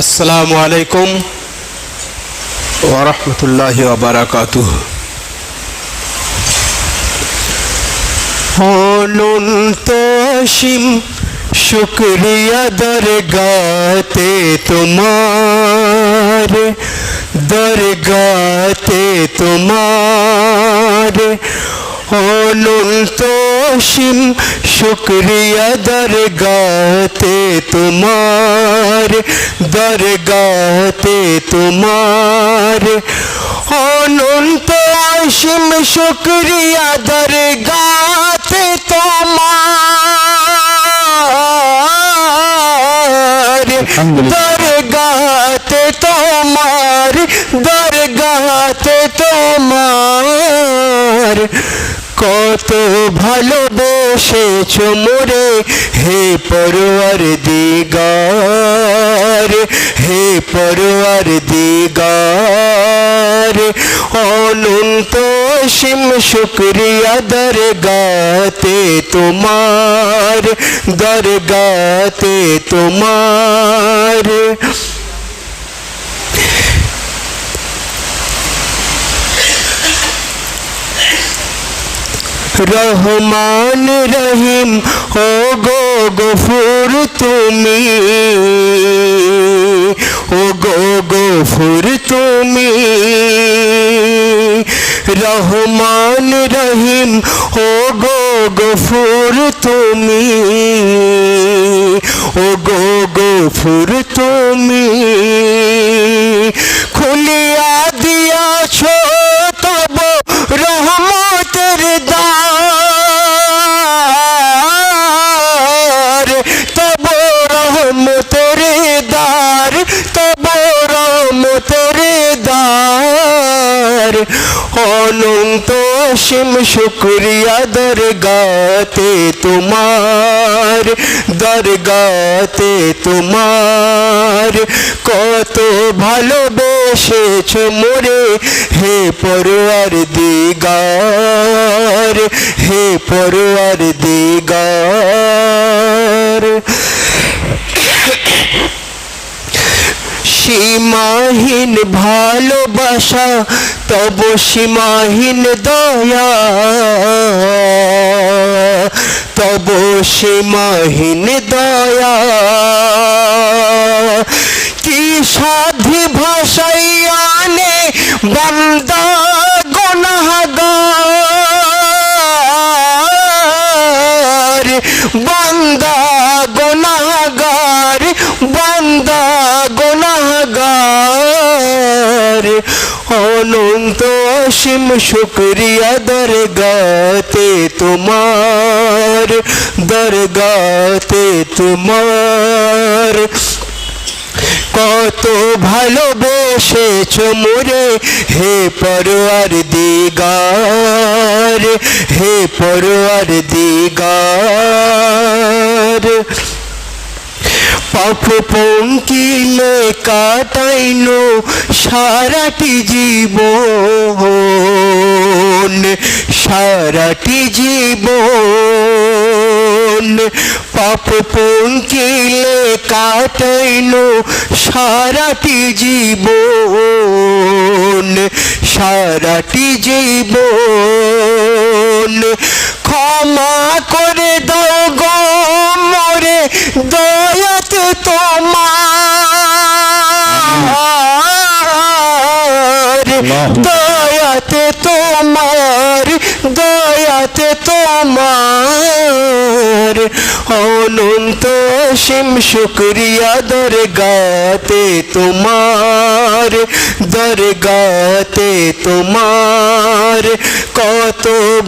আসসালামু আলাইকুম ওরহমতুল্লাহ বারাকাতুহ। অনন্ত অসীম শুক্রিয়া দরগাতে তোমার দরগাতে তোমার। অনন্ত অসীম শুক্রিয়া দরগাতে তোমার দরগাতে তোমার। অনন্ত অসীম শুক্রিয়া দরগাতে তোমার দরগাতে তোমার দরগাতে কত ভালোবেসেছ মোরে। হে পরোয়ার দিগার, হে পরোয়ার দিগার, অনন্ত সিম শুক্রিয়া দরগাতে তোমার দরগাতে তোমার। রহমান রহিম ও গো গফুর তুমি। ও গো গফুর তুমি। রহমান রহিম ও গো গফুর তুমি। ও গো গফুর তুমি। অনন্ত সিম শুক্রিয়া দরগাতে তোমার দরগাতে তোমার। কত ভালোবেসেছ মোরে, হে পরোয়ার দিগার, হে পরোয়ার দিগার। সীমাহীন ভালোবাসা তব সীমাহীন দয়া। তব সীমাহীন দয়া। কি সাধি অসীম শুক্রিয়া দরগাতে তোমার দরগাতে তোমার। কত ভালোবেসেছ মোরে, হে পরোয়ার দিগার, হে পরোয়ার দিগার। পঙ্কিলে কাটাইনো সারাটি জীবন সারাটি জীবন। পাপ পঙ্কিলে কাটাইনো সারাটি জীবন সারাটি জীবন। ক্ষমা করে দাও তোমার দয়াতে তোমার অনন্ত সিম শুক্রিয়া দরগাতে তোমার দরগাতে তোমার। কত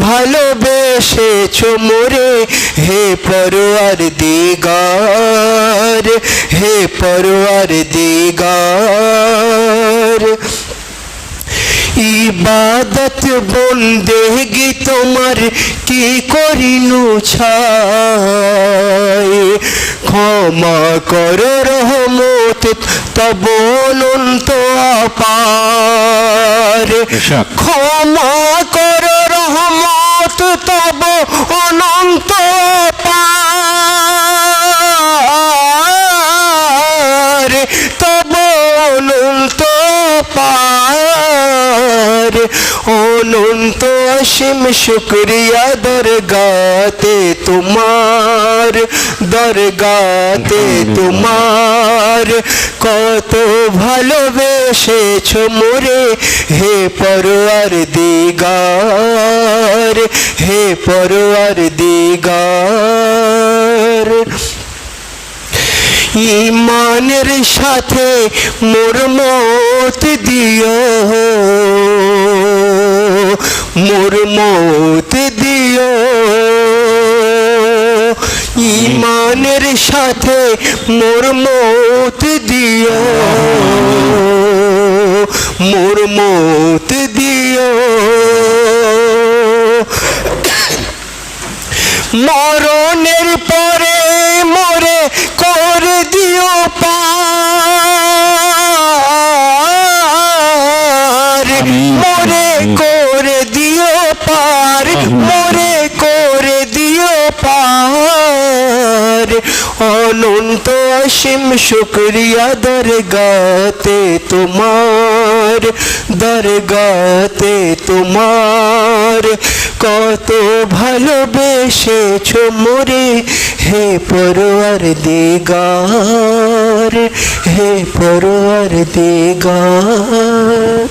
ভালোবেসেছ মোরে, হে পরোয়ার দিগার, হে পরোয়ার দিগার। ইবাদত বন্দেগি তোমার কি করিনু ছাই? ক্ষমা কর রহমত তব অনন্ত আপার। ক্ষমা কর রহমত তব অনন্ত পার অনন্ত অসীম শুক্রিয়া দরগাতে তোমার দরগাতে তোমার। কত ভালোবেসেছ মোরে, হে পরোয়ার দিগার, হে পরোয়ার দিগার। ইমানের সাথে মোর মত দিও মোর মত দিও। ইমানের সাথে মোর মত দিও। মোর মত অনন্ত অসীম শুক্রিয়া দরগাতে তোমার দরগাতে তোমার। কত ভালোবেসেছ মোরে, হে পরোয়ার দিগার, হে পরোয়ার দিগার।